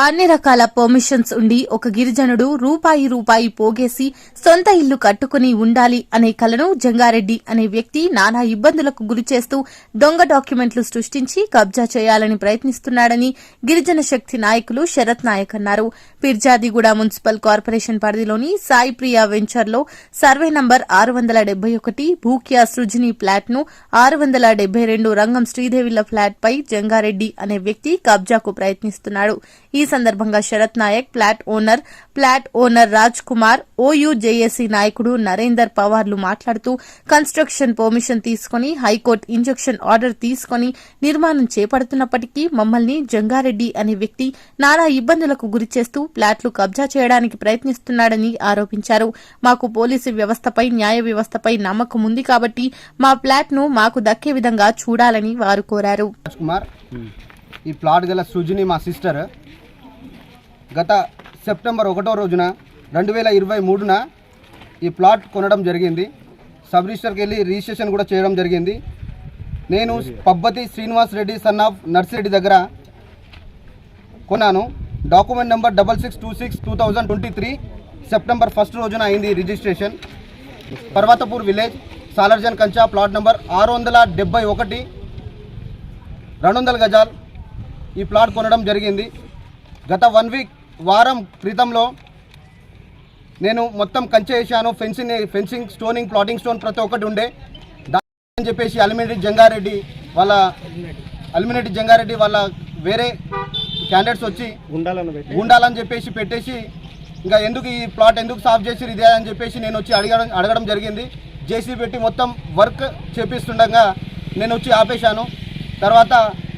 అన్ని రకాల పర్మిషన్స్ ఉండి ఒక గిరిజనుడు రూపాయి రూపాయి పోగేసి సొంత ఇల్లు కట్టుకుని ఉండాలి అనే కలను జంగారెడ్డి అనే వ్యక్తి నానా ఇబ్బందులకు గురిచేస్తూ దొంగ డాక్యుమెంట్లు సృష్టించి కబ్జా చేయాలని ప్రయత్నిస్తున్నాడని గిరిజన శక్తి నాయకులు శరత్ నాయక్ అన్నారు. పిర్జాదిగూడ మున్సిపల్ కార్పొరేషన్ పరిధిలోని సాయి ప్రియా వెంచర్లో సర్వే నంబర్ ఆరు వందల డెబ్బై ఒకటి భూక్యా సృజిని ఫ్లాట్ను ఆరు వందల డెబ్బై రెండు రంగం శ్రీదేవిల ఫ్లాట్ పై జంగారెడ్డి అనే వ్యక్తి కబ్జాకు ప్రయత్నిస్తున్నాడు. ఈ సందర్భంగా Sharath Naik flat owner flat owner Raj Kumar OU నాయకుడు నరేందర్ పవార్లు మాట్లాడుతూ కన్స్ట్రక్షన్ పర్మిషన్ తీసుకుని హైకోర్టు ఇంజక్షన్ ఆర్డర్ తీసుకుని నిర్మాణం చేపడుతున్నప్పటికీ మమ్మల్ని జంగారెడ్డి అనే వ్యక్తి నానా ఇబ్బందులకు గురిచేస్తూ ప్లాట్లు కబ్జా చేయడానికి ప్రయత్నిస్తున్నాడని ఆరోపించారు. మాకు పోలీసు వ్యవస్థపై న్యాయ వ్యవస్థపై నమ్మకం ఉంది కాబట్టి మా ప్లాట్ను మాకు దక్కే విధంగా చూడాలని వారు కోరారు. ఈ ప్లాట్ గల సృజుని మా సిస్టర్. గత సెప్టెంబర్ ఒకటో రోజున రెండు వేల ఇరవై మూడున ఈ ప్లాట్ కొనడం జరిగింది. సబ్ రిజిస్టర్కి వెళ్ళి రిజిస్ట్రేషన్ కూడా చేయడం జరిగింది. నేను పబ్బతి శ్రీనివాస్ రెడ్డి సన్ ఆఫ్ నర్సిరెడ్డి దగ్గర కొన్నాను. Document number double six two six two thousand twenty three September first రోజున అయింది రిజిస్ట్రేషన్. పర్వతపూర్ విలేజ్ సాలర్జన్ కంచా ప్లాట్ నెంబర్ ఆరు వందల డెబ్బై ఒకటి రెండు వందల గజాల్ ఈ ప్లాట్ కొనడం జరిగింది. గత వన్ వీక్ వారం క్రితంలో నేను మొత్తం కంచె వేసాను fencing fencing stoning plotting stone ప్రతి ఒక్కటి ఉండే. దాని అని చెప్పేసి అలిమినేటి జంగారెడ్డి వాళ్ళ అలిమినేటి జంగారెడ్డి వాళ్ళ వేరే క్యాండిడేట్స్ వచ్చి ఉండాలని చెప్పేసి పెట్టేసి ఇంకా ఎందుకు ఈ ప్లాట్ ఎందుకు సాఫ్ చేసి ఇదే అని చెప్పేసి నేను వచ్చి అడగడం అడగడం జరిగింది. జేసీ పెట్టి మొత్తం వర్క్ చేపిస్తుండగా నేను వచ్చి ఆపేశాను. తర్వాత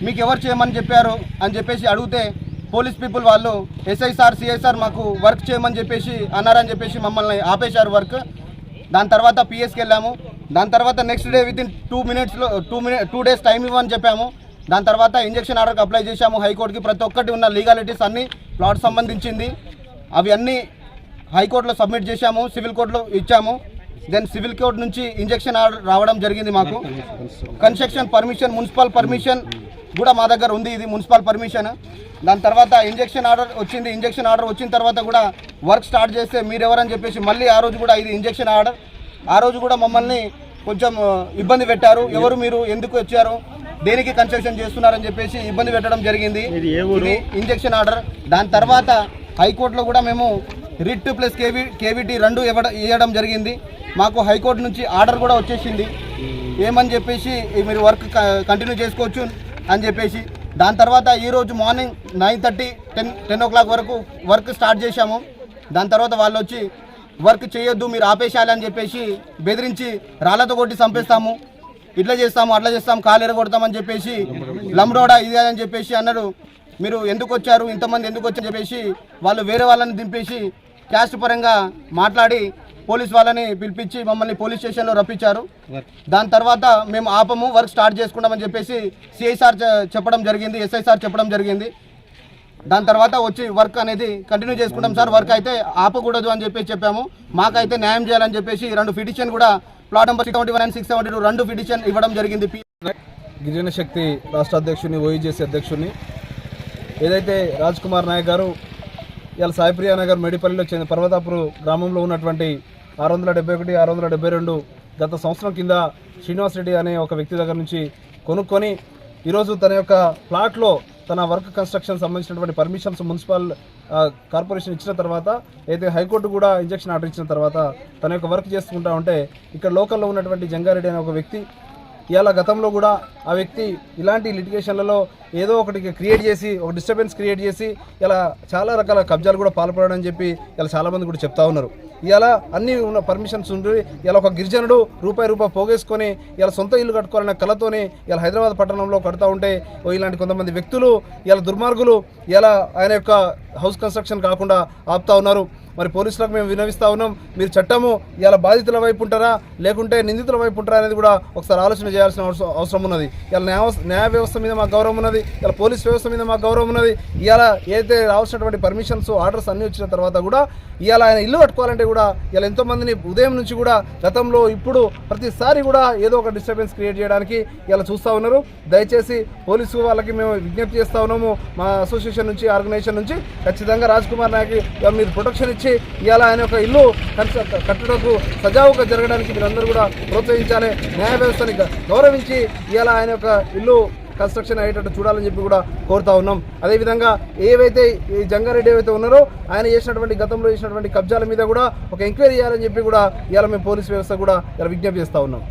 మీకు ఎవరు చేయమని చెప్పారు అని చెప్పేసి అడిగితే పోలీస్ పీపుల్ వాళ్ళు ఎస్ఐ సార్ సిఐ సార్ మాకు వర్క్ చేయమని చెప్పేసి అన్నారని చెప్పేసి మమ్మల్ని ఆపేశారు వర్క్. దాని తర్వాత పిఎస్కి వెళ్ళాము. దాని తర్వాత next day with in two మినిట్స్లో two minute two days time ఇవ్వని చెప్పాము. దాని తర్వాత ఇంజక్షన్ ఆర్డర్కి అప్లై చేశాము హైకోర్టుకి. ప్రతి ఒక్కటి ఉన్న లీగాలిటీస్ అన్ని ప్లాట్ సంబంధించింది. అవి అన్నీ హైకోర్టులో సబ్మిట్ చేశాము సివిల్ కోర్టులో ఇచ్చాము. దెన్ సివిల్ కోర్ట్ నుంచి ఇంజక్షన్ ఆర్డర్ రావడం జరిగింది మాకు. కన్స్ట్రక్షన్ పర్మిషన్ మున్సిపల్ పర్మిషన్ కూడా మా దగ్గర ఉంది ఇది మున్సిపల్ పర్మిషన్. దాని తర్వాత ఇంజక్షన్ ఆర్డర్ వచ్చింది ఇంజక్షన్ ఆర్డర్ వచ్చిన తర్వాత కూడా వర్క్ స్టార్ట్ చేస్తే మీరెవరని చెప్పేసి మళ్ళీ ఆ రోజు కూడా ఇది ఇంజక్షన్ ఆర్డర్. ఆ రోజు కూడా మమ్మల్ని కొంచెం ఇబ్బంది పెట్టారు. ఎవరు మీరు ఎందుకు వచ్చారు దేనికి కన్స్ట్రక్షన్ చేస్తున్నారని చెప్పేసి ఇబ్బంది పెట్టడం జరిగింది. ఇది ఇంజక్షన్ ఆర్డర్. దాని తర్వాత హైకోర్టులో కూడా మేము రిట్ ప్లస్ కేవీ కేవీటీ రెండు ఇవ్వడం ఇవ్వడం జరిగింది. మాకు హైకోర్టు నుంచి ఆర్డర్ కూడా వచ్చేసింది. ఏమని చెప్పేసి మీరు వర్క్ కంటిన్యూ చేసుకోవచ్చు. అని చెప్పేసి దాని తర్వాత ఈరోజు morning nine thirty ten ten o'clock వరకు వర్క్ స్టార్ట్ చేశాము. దాని తర్వాత వాళ్ళు వచ్చి వర్క్ చేయొద్దు మీరు ఆపేసేయాలి అని చెప్పేసి బెదిరించి రాళ్ళతో కొట్టి చంపేస్తాము. ఇట్లా చేస్తాము అట్లా చేస్తాం కాలు ఎరగొడతామని చెప్పేసి లంబ్రోడా ఇది అని చెప్పేసి అన్నాడు. మీరు ఎందుకు వచ్చారు? ఇంతమంది ఎందుకు వచ్చారని చెప్పేసి వాళ్ళు వేరే వాళ్ళని దింపేసి క్యాస్ట్ పరంగా మాట్లాడి పోలీస్ వాళ్ళని పిలిపించి మమ్మల్ని పోలీస్ స్టేషన్లో రప్పించారు. దాని తర్వాత మేము ఆపము వర్క్ స్టార్ట్ చేసుకుంటామని చెప్పేసి సిఐ సార్ చె- చెప్పడం జరిగింది ఎస్ఐ సార్ చెప్పడం జరిగింది. దాని తర్వాత వచ్చి వర్క్ అనేది కంటిన్యూ చేసుకుంటాం సార్. వర్క్ అయితే ఆపకూడదు అని చెప్పేసి చెప్పాము. మాకైతే న్యాయం చేయాలని చెప్పేసి రెండు పిటిషన్ కూడా plot number six seventy one and six seventy two రెండు పిటిషన్ ఇవ్వడం జరిగింది. గిరిజన శక్తి రాష్ట్ర అధ్యక్షుని ఓఈజేసీ అధ్యక్షుని. ఏదైతే రాజ్ కుమార్ నాయక్ గారు ఇవాళ సాయిప్రియ నగర్ మెడిపల్లిలో చెందిన పర్వతాపురు గ్రామంలో ఉన్నటువంటి ఆరు వందల డెబ్బై ఒకటి ఆరు వందల డెబ్బై రెండు గత సంవత్సరం కింద శ్రీనివాస్ రెడ్డి అనే ఒక వ్యక్తి దగ్గర నుంచి కొనుక్కొని ఈరోజు తన యొక్క ప్లాట్లో తన వర్క్ కన్స్ట్రక్షన్ సంబంధించినటువంటి పర్మిషన్స్ మున్సిపల్ కార్పొరేషన్ ఇచ్చిన తర్వాత అయితే హైకోర్టు కూడా ఇంజక్షన్ ఆర్డర్ ఇచ్చిన తర్వాత తన యొక్క వర్క్ చేసుకుంటా ఉంటే ఇక్కడ లోకల్లో ఉన్నటువంటి జంగారెడ్డి అనే ఒక వ్యక్తి ఇవాళ గతంలో కూడా ఆ వ్యక్తి ఇలాంటి లిటిగేషన్లలో ఏదో ఒకటి క్రియేట్ చేసి ఒక డిస్టర్బెన్స్ క్రియేట్ చేసి ఇలా చాలా రకాల కబ్జాలు కూడా పాల్పడని చెప్పి ఇలా చాలామంది కూడా చెప్తా ఉన్నారు. ఇలా అన్ని ఉన్న పర్మిషన్స్ ఉండి ఇలా ఒక గిరిజనుడు రూపాయి రూపాయి పోగేసుకొని ఇలా సొంత ఇల్లు కట్టుకోవాలనే కళతోనే ఇలా హైదరాబాద్ పట్టణంలో కడతా ఉంటే ఓ ఇలాంటి కొంతమంది వ్యక్తులు ఇలా దుర్మార్గులు ఇలా ఆయన యొక్క హౌస్ కన్స్ట్రక్షన్ కాకుండా ఆపుతా ఉన్నారు. మరి పోలీసులకు మేము వినవిస్తా ఉన్నాం. మీరు చట్టము ఇలా బాధితుల వైపు ఉంటారా? లేకుంటే నిందితుల వైపు ఉంటారా అనేది కూడా ఒకసారి ఆలోచన చేయాల్సిన అవసరం అవసరం ఉన్నది. ఇలా న్యాయ న్యాయ వ్యవస్థ మీద మాకు గౌరవం ఉన్నది. ఇలా పోలీస్ వ్యవస్థ మీద మాకు గౌరవం ఉన్నది. ఇలా ఏదైతే రావాల్సినటువంటి పర్మిషన్స్ ఆర్డర్స్ అన్నీ వచ్చిన తర్వాత కూడా ఇలా ఆయన ఇల్లు కట్టుకోవాలంటే కూడా ఇలా ఎంతోమందిని ఉదయం నుంచి కూడా గతంలో ఇప్పుడు ప్రతిసారి కూడా ఏదో ఒక డిస్టర్బెన్స్ క్రియేట్ చేయడానికి ఇలా చూస్తూ ఉన్నారు. దయచేసి పోలీసు వాళ్ళకి మేము విజ్ఞప్తి చేస్తా ఉన్నాము. మా అసోసియేషన్ నుంచి ఆర్గనైజేషన్ నుంచి. ఖచ్చితంగా రాజ్ కుమార్ నాయక్ మీరు ప్రొటెక్షన్ ఇచ్చి ఇవాళ ఆయన యొక్క ఇల్లు కట్టడకు సజావుగా జరగడానికి మీరందరూ కూడా ప్రోత్సహించాలి. న్యాయ వ్యవస్థని గౌరవించి ఇవాళ ఆయన యొక్క ఇల్లు కన్స్ట్రక్షన్ అయ్యేటట్టు చూడాలని చెప్పి కూడా కోరుతా ఉన్నాం. అదేవిధంగా ఏవైతే ఈ జంగారెడ్డి ఏవైతే ఉన్నారో ఆయన చేసినటువంటి గతంలో చేసినటువంటి కబ్జాల మీద కూడా ఒక ఎంక్వైరీ చేయాలని చెప్పి కూడా ఇవాళ మేము పోలీస్ వ్యవస్థ కూడా ఇలా విజ్ఞప్తి చేస్తూ ఉన్నాం.